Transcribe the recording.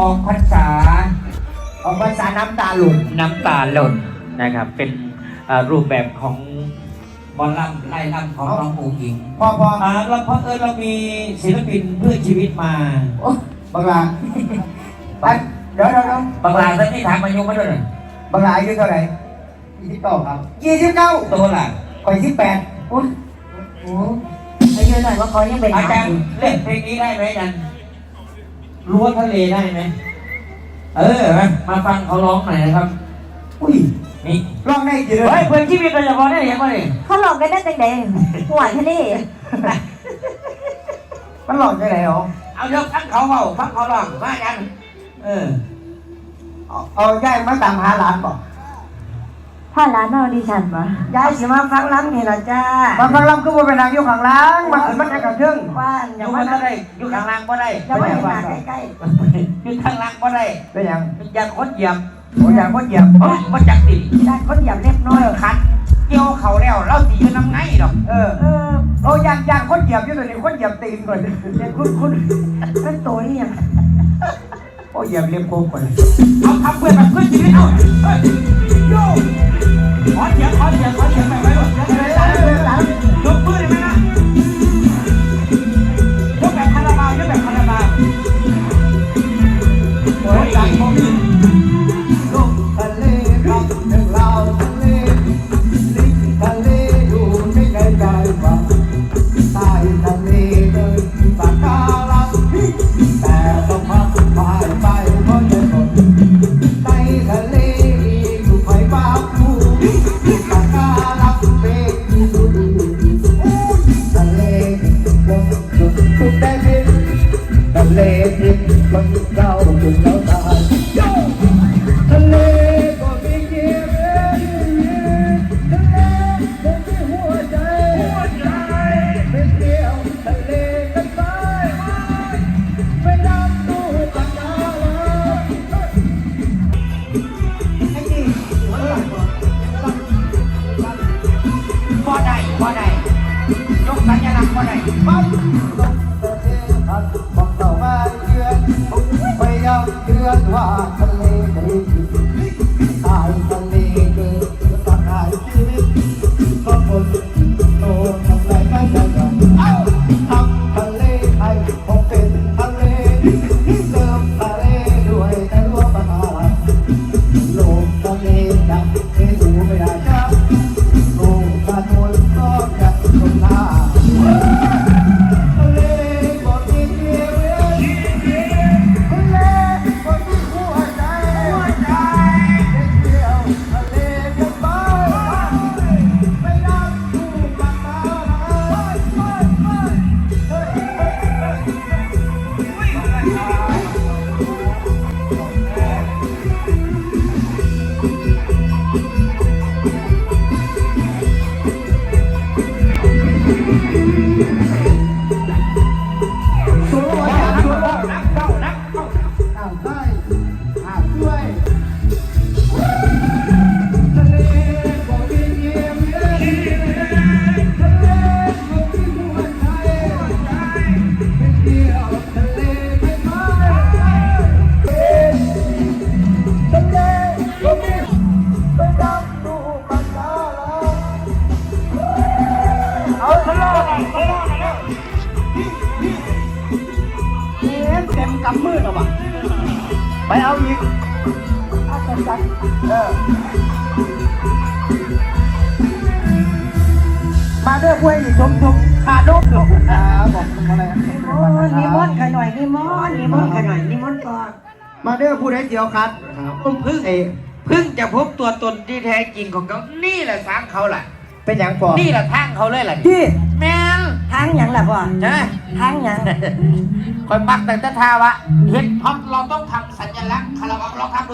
อกพรรษาออกภาษาน้ำตาหลุดน้ำตาหล่นนะครับ เป็นเอ่อรูปแบบของบอลลัมไล่ลัมของน้องอูหญิงพอพออ่าเราเพราะเออเรามีศิลปินเพื่อชีวิตมาบังลาไปเดี๋ยวเดี๋ยวเดี๋ยวบางรายท่านที่ถามอายุมาด้วยนะบังลาอายุเท่าไหร่ยี่สิบเก้าครับยี่สิบเก้าตัวล่ะข่อยสิบแปดโอ้ยโอ้อายุหน่อยว่าเขายังเป็นอาจารย์เล่นเพลงนี้ได้ไหมอาจารย์ รั้วทะเลได้ไหมเออมามาฟังเขาร้องหน่อยนะครับ อุ้ยนี่ร้องได้กี่เลเฮ้ยยเพื่อนชีวิตเราจะพอได้ยังไงเขาหลอกกันได้จังใดหัวทะเลมันหลอกได้ไหนหรอเอายกทั้งเขาเบาทั้งเขาร้องมาอาจารย์เออเอาเอาย่ายมาตามหาหลานบอก พ่อร้านมาออดิชั่นปะยายสิมาฟังล้ำนี่ละจ้ามาฟังลำก็ว่าเป็นนางอยู่ข้างหล่างมาขึ้นมาแข่งกับเชิงว่าออยู่ย่ามัมานก็ได้อยู่ข้างล่างก็ได้อย่ามาเห็นหน้าใกล้อยู่ข้างล่างก็ได้เป็นหยังอยากคนเหยียบโอ้ยอย่างคนเหยียบเฮ้ยมาจากติๆได้คนหยับเล็บน้น้ออยยคัดเกี่ยวเขาแล้วเราสีอยู่น้ำไงดอกเออเออโอ้ยอย่างอย่างคนเหยียบอยู่ตัวนี้คนเหยียบตีนก่อนเด็กคุณคุณเป็นตัวนี่ยังโอ้ยเหยียบเล็บโค้งก่อนเอาทำเพื่อนแบบเพื่อนชีวิตเอาเฮ้ยโย่ ขอเสียง อนว่าทะเลดี ไปเอาอีกอาจารย์เออ มาด้วยพวยอีกชมชมขาดมบอกอ่าบอกอะไรโอ้ยนิมนต์ขน่อยนิมนต์นิมนต์ขน่อยนิมนต์ก่อน มาด้วยผู้ใดเดียวคัดผมเพิ่งเพิ่งจะพบตัวตนที่แท้จริงของเขา นี่แหละทางเขาแหละเป็นอย่างปอนี่แหละทางเขาเลยแหละที่แมนทางหยังล่ะพ่อใช่ทางหยังคอยปักแต่ตะทาวะเห็นพับเราต้องทำสัญลักษณ์คาราบาเราทำ